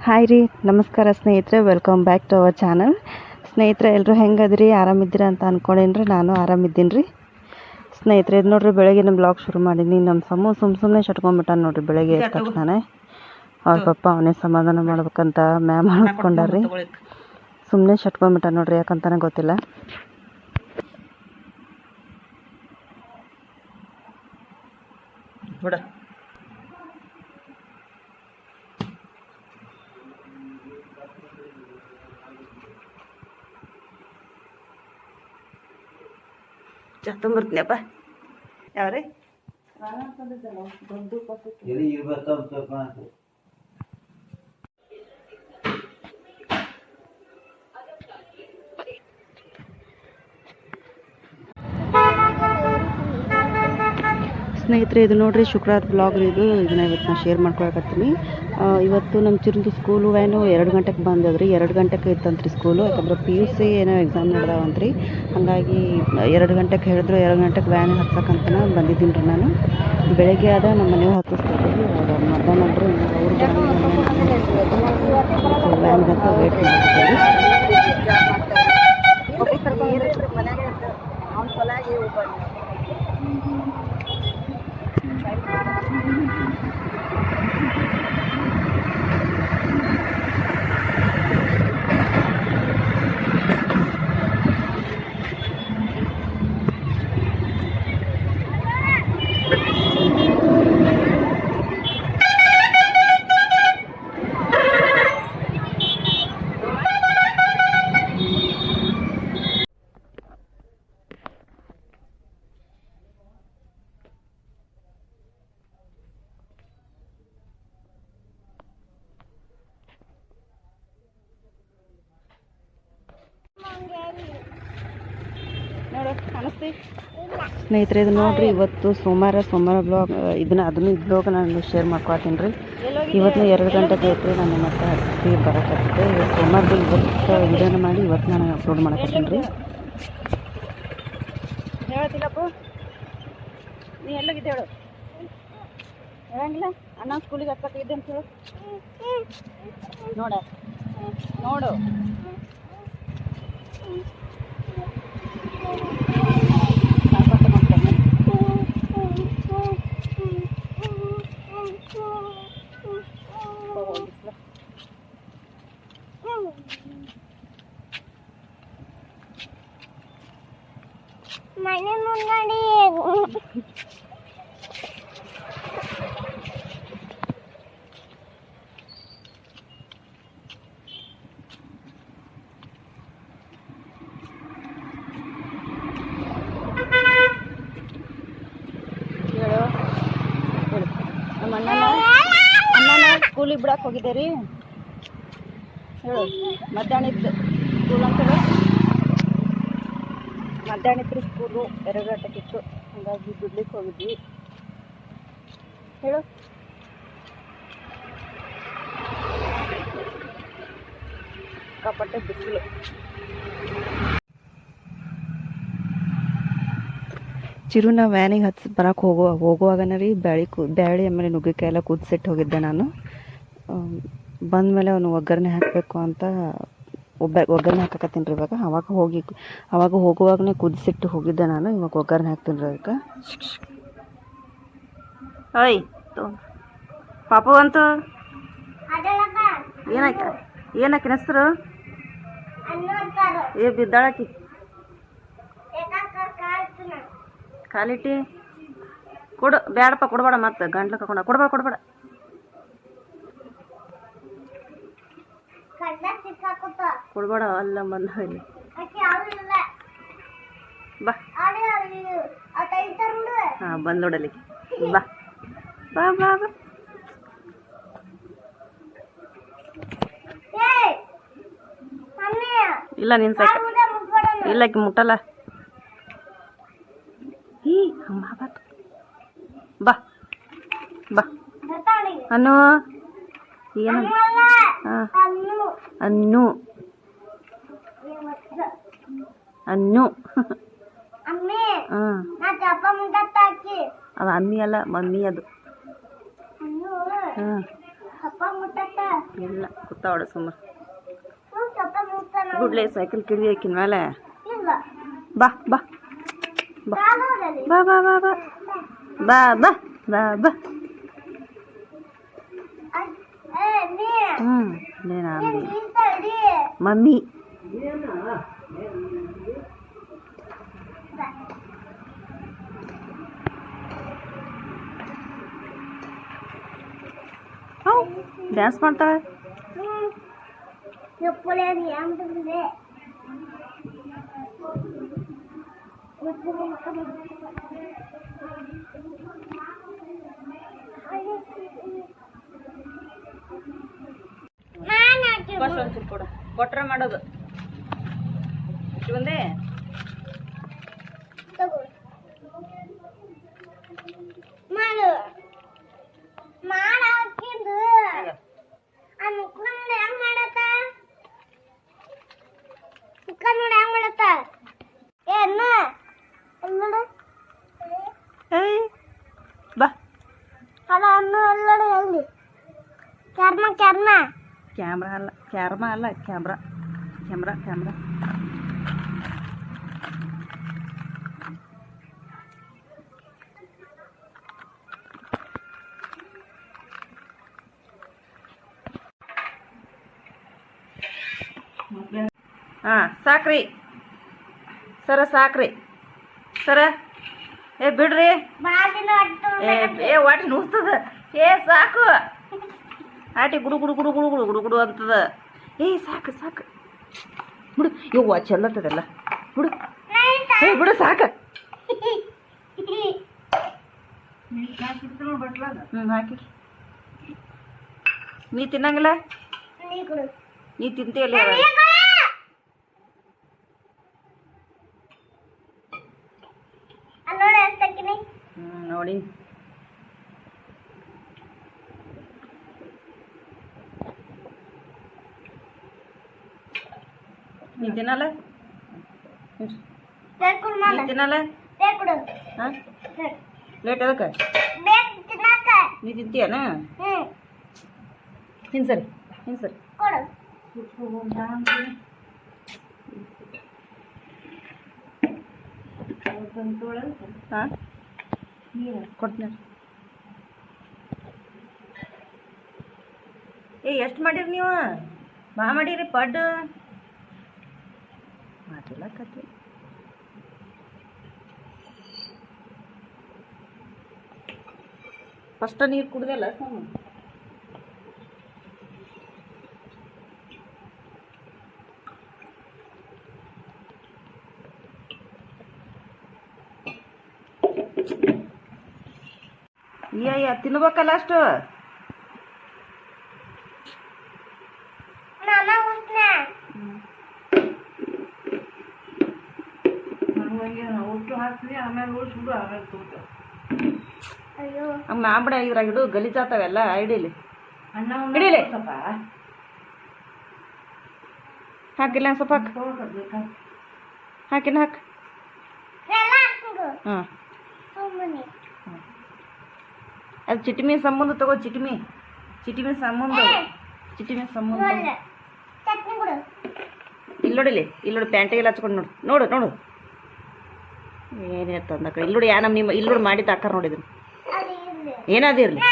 Hi ರೀ ನಮಸ್ಕಾರ ಸ್ನೇಹಿತರೆ welcome back to our channel ಸ್ನೇಹಿತರೆ ಎಲ್ಲರೂ ಹೆಂಗದ್ರಿ? ಆರಾಮಿದ್ದೀರಾ ಅಂತ ಅಂದ್ಕೊಂಡೇನ್ರಿ ನಾನು ಆರಾಮಿದ್ದೀನಿ ರೀ. ಸ್ನೇಹಿತರೆ ಇದು ನೋಡ್ರಿ ಬೆಳಗ್ಗೆ ನಮ್ಮ ಬ್ಲಾಗ್ ಶುರು ಮಾಡೀನಿ. ನಮ್ಮ ಸಮ ಸುಮ್ಮ ಸುಮ್ಮನೆ ಶಟ್ಕೊಂಡ್ಬಿಟ್ಟಾನ ನೋಡ್ರಿ ಬೆಳಗ್ಗೆ ಎದ್ದ ತಕ್ಷಣ ಅವ್ರ ಪಪ್ಪ ಅವನೇ ಸಮಾಧಾನ ಮಾಡ್ಬೇಕಂತ ಮ್ಯಾಮ್ ಮಾಡ್ಕೊಂಡಾರ್ರಿ ಸುಮ್ಮನೆ ಶಟ್ಕೊಂಡ್ಬಿಟ್ಟ ನೋಡ್ರಿ ಯಾಕಂತಾನೆ ಗೊತ್ತಿಲ್ಲ. ಬಿಡ jatuh menurutnya apa ya Ore? Karena tadi dalam bentuk pasti. Jadi ibu tahu siapa? ಸ್ನೇಹಿತರೆ, ಇದು ನೋಡ್ರಿ ಶುಕ್ರವಾರ ಬ್ಲಾಗ್ ಇದು. ಇದನ್ನ ಇವತ್ತು ನಾನು ಶೇರ್ ಮಾಡ್ಕೊಳಕತ್ತೀನಿ. ಇವತ್ತು ನಮ್ಮ ಚಿರಂದು ಸ್ಕೂಲು ವ್ಯಾನು ಎರಡು ಗಂಟೆಗೆ ಬಂದದ್ರಿ. ಎರಡು ಗಂಟೆಗೆ ಇತ್ತಂತ್ರಿ ಸ್ಕೂಲು ಯಾಕಂದ್ರೆ ಪಿ ಯು ಸಿ ಏನೋ ಎಕ್ಸಾಮ್ ನಡೆದಾವಂತ್ರಿ. ಹಾಗಾಗಿ ಎರಡು ಗಂಟೆಗೆ ಹೇಳಿದ್ರು, ಎರಡು ಗಂಟೆಗೆ ವ್ಯಾನ್ ಹತ್ಸಕ್ಕಂತ ಬಂದಿದ್ದೀನಿ ರೀ ನಾನು. ಬೆಳಗ್ಗೆ ಆದ ನಮ್ಮ ಮನೆಯವ್ರು ಹತ್ತಿಸ್ತಿದ್ವಿ ಇವಾಗ ಮಧ್ಯಾಹ್ನ ಅಂದ್ರು ಅವ್ರು ವ್ಯಾನ್ ವ್ಯಾನ್ಗಂತ ವೇಟ್ ಮಾಡ್ತೀವಿ ಸ್ನೇಹಿತರೆ, ಇದು ನೋಡ್ರಿ, ಇವತ್ತು ಸೋಮವಾರ ಸೋಮವಾರ ಬ್ಲಾಗ್ ಇದನ್ನ ಅದನ್ನು ಬ್ಲಾಗ್ ನಾನು ಶೇರ್ ಮಾಡ್ಕೊಳ್ತೀನಿ ರೀ. ಇವತ್ತು ಎರಡು ಗಂಟೆಗೆ ಐತ್ರಿ ನಾನು ಮತ್ತೆ ಹತ್ತಿ ಬರಕತ್ತಿದ್ದೆ ಇವತ್ತು ಸೋಮವಾರದ ಇವತ್ತು ವಿಡಿಯೋನ ಮಾಡಿ ಇವತ್ತು ನಾನು ಅಪ್ಲೋಡ್ ಮಾಡಕತ್ತೀನಿ ರೀ. ನೀ ಎಲ್ಲೋಗಿದ್ದೆ ಹೇಳು. ಹೇಳಂಗಿಲ್ಲ? ಅಣ್ಣ ಸ್ಕೂಲಿಗೆ ಹತ್ತಕ್ಕಿದ್ದೆ ಅಂತ ಹೇಳು. ನೋಡ. ನೋಡು. మళ్ళీ ముంగడి ಸ್ಕೂಲಿಗೆ ಬಿಡಕ್ಕೆ ಹೋಗಿದ್ದೆ ರೀ. ಹೇಳು, ಮಧ್ಯಾಹ್ನ ಇತ್ತು ಸ್ಕೂಲ್ ಅಂತ ಹೇಳು. ಮಧ್ಯಾಹ್ನ ಇತ್ತು ಸ್ಕೂಲು ಎರಡು ಗಂಟೆಗಿತ್ತು ಹಾಗಾಗಿ ಬಿಡ್ಲಿಕ್ಕೆ ಹೋಗಿದ್ವಿ. ಹೇಳು. ಸಿಕ್ಕಾಪಟ್ಟೆ ಬಿಸಿಲು. ಚಿರುನ ವ್ಯಾನಿಗೆ ಹತ್ಸಿ ಬರಕ್ಕೆ ಹೋಗೋ, ಹೋಗುವಾಗನ ರೀ, ಬ್ಯಾಳಿ ಕು, ಬ್ಯಾಳಿ ಆಮೇಲೆ ನುಗ್ಗೆಕಾಯಿ ಎಲ್ಲ ಕುದಿಸಿಟ್ಟು ಹೋಗಿದ್ದೆ ನಾನು. ಬಂದಮೇಲೆ ಅವನು ಒಗ್ಗರಣೆ ಹಾಕಬೇಕು ಅಂತ ಒಬ್ಬ, ಒಗ್ಗರಣೆ ಹಾಕಕತ್ತೀನಿ ರೀ ಇವಾಗ. ಅವಾಗ ಹೋಗಿ, ಅವಾಗ ಹೋಗುವಾಗನೇ ಕುದಿಸಿಟ್ಟು ಹೋಗಿದ್ದೆ ನಾನು, ಇವಾಗ ಒಗ್ಗರಣೆ ಹಾಕ್ತೀನಿ ರೀ ಅದಕ್ಕೆ. ಓಯ್ ಪಾಪು ಅಂತೂ ಏನಾಯ್ತು? ಏನಾಕ ಏನಾಕಿನ ಹೆಸರು ಏ, ಬಿದ್ದಾಳಕಿ. ಕಾಲಿಟ್ಟಿ ಕೊಡು ಬೇಡಪ್ಪ ಕೊಡಬೇಡ ಮತ್ತೆ. ಗಂಟ್ಲು ಕರ್ಕೊಂಡ ಕೊಡಬೇಡ, ಕೊಡ್ಬೇಡ. ಕೊಡ್ಬೇಡ, ಅಲ್ಲ ಬಂದ ಇಲ್ಲಿ ಬಾ. ಹಾಂ, ಬಂದು ನೋಡಲಿ ಬಾ. ಬಾ ಬಾ ಬಾ. ಇಲ್ಲ, ನಿನ್ ಸಾಕ. ಇಲ್ಲ, ಆಕಿ ಮುಟ್ಟಲ್ಲ. ಈ ಅಮ್ಮ ಬಾತು ಬಾ. ಬಾ. ಅನ್ನು ಏನು? ಅನ್ನು ಅನ್ನು ಇವತ್ತ ಅನ್ನು ಅಮ್ಮಿ ಹಾಂ ನಾ ಚಪ್ಪ ಮುಂದತ್ತಾಕಿ ಅದು ಅನ್ನಿ ಅಲ್ಲ ಮಮ್ಮಿ ಅದು ಅನ್ನು ಹಾಂ ಅಪ್ಪ ಮುಟ್ಟತ್ತ ಇಲ್ಲ ಕೂತಾವಡ ಸುಮ್ಮ ಹ್ಞೂ ಸ್ವಲ್ಪ ಮುಟ್ತಾನ ಗುಡ್ಲೆ ಸೈಕಲ್ ಕಿಡಿ ಹಾಕಿನ ಮೇಲೆ ಇಲ್ಲ ಬಾ ಬಾ ಬಾ ಕಾಲೋದಲ್ಲಿ ಬಾ ಬಾ ಬಾ ಬಾ ಬಾ ಬಾ ಬಾ ಬಾ ಏ ನೀ ಹ್ಞೂ నేనా మమ్మీ. డ్యాన్స్ ಮಾಡ್ತಾಳೆ చెప్పలేదు ఏముంటుంది? ಫಸ್ಟ್ ಒಂಚೂರು ಕೊಡು. ಕೊಟ್ರೆ ಮಾಡೋದು. ಒಂದೇ ಬಾ. ಅಲ್ಲ ಅನ್ನ ಅಲ್ಲಡೆ ಎಲ್ಲಿ ಚರ್ಮ ಚರ್ಮ ಕ್ಯಾಮ್ರಾ ಅಲ್ಲ ಕ್ಯಾರ್ಮಾ ಅಲ್ಲ ಕ್ಯಾಮ್ರಾ ಕ್ಯಾಮ್ರಾ ಕ್ಯಾಮ್ರಾ ಹಾಂ ಸಾಕ್ರಿ ಸರ ಸಾಕ್ರಿ ಸರ ಏ ಬಿಡ್ರಿ ಬಾಗಿನ ಏ ಏ ಒಟ್ಟು ನುಸ್ತದ ಏ ಸಾಕು ಆಟಿ ಗುಡು ಗುಡು ಗುಡು ಗುಡು ಗುಡು ಗುಡು ಗುಡು ಅಂತದ. ಏ ಸಾಕು ಸಾಕು. ಬಿಡು ಯವ್ವ ಚೆಲ್ಲತ್ತದಲ್ಲ ಬಿಡು. ಏ ಬಿಡು ಸಾಕು. ಹ್ಞೂ ಹಾಕಿ. ನೀ ತಿನ್ನಂಗಿಲ್ಲ? ನೀ ತಿಂತೀಯಲ್ಲ ನೋಡಿ ಎಷ್ಟಾಕಿನಿ ಹ್ಞೂ ನೋಡಿ ನೀ ತಿನ್ನಲ್ಲ? ನೀ ತಿನ್ನಲ್ಲ? ಹಾಂ? ಲೇಟ್ ಅದಕ್ಕೆ ನೀ ತಿಂತೀಯನ? ಹಿಂಗೆ ಸರಿ ಹಿಂಗೆ ಸರಿ. ಹಾಂ? ಕೊಡ್ತೀನಿ ಏ ಎಷ್ಟು ಮಾಡಿರಿ ನೀವು? ಬಾ ಮಾಡೀರಿ ಪಡ್ಡು. ಮಾಡಿಲ್ಲ ಕತೆ ಫಸ್ಟ್ ನೀರು ಕುಡ್ದಲ್ಲ ಸುಮ್ಮ ಅಯ್ಯ ತಿನ್ಬೇಕಲ್ಲ ಅಷ್ಟು ಹಂಗೆ ಮಾಡ್ಬಿಡ ಇದ್ರಾಗ ಇಡು ಗಲೀಜಾತಾವೆಲ್ಲ ಹಿಡೀಲಿ ಹಿಡೀಲಿ ಹಾಕಿಲ್ಲ ಒಂದ್ ಸ್ವಲ್ಪ ಹಾಕು ಹಾಕಿನ ಹಾಕು ಎಲ್ಲ ಹಾಕ್ಬಿಡು ಹಾಂ ಸುಮ್ಮನೆ ಅದು ಚಿಟಿಮಿ ಸಂಬಂಧ ತಗೋ ಚಿಟಿಮಿ ಚಿಟಿಮಿ ಸಂಬಂಧ ಚಿಟಿಮಿ ಸಂಬಂಧ ಒಳ್ಳೆ ಚಟ್ನಿ ಕೊಡು ಇಲ್ಲಿ ನೋಡಿಲಿ ಇಲ್ಲಿ ನೋಡಿ ಪ್ಯಾಂಟಿಗೆಲ್ಲ ಹಚ್ಕೊಂಡು ನೋಡು ನೋಡು ನೋಡು ಏನೇ ತಂದಕ್ಕ ಇಲ್ಲೋಡಿ ಯಾ ನಮ್ಮ ನಿಮ್ಮ ನೋಡಿ ಮಾಡಿದ್ದು ಹಾಕಾರ ನೋಡಿದ್ರು. ಏನಾದಿರ್ಲಿ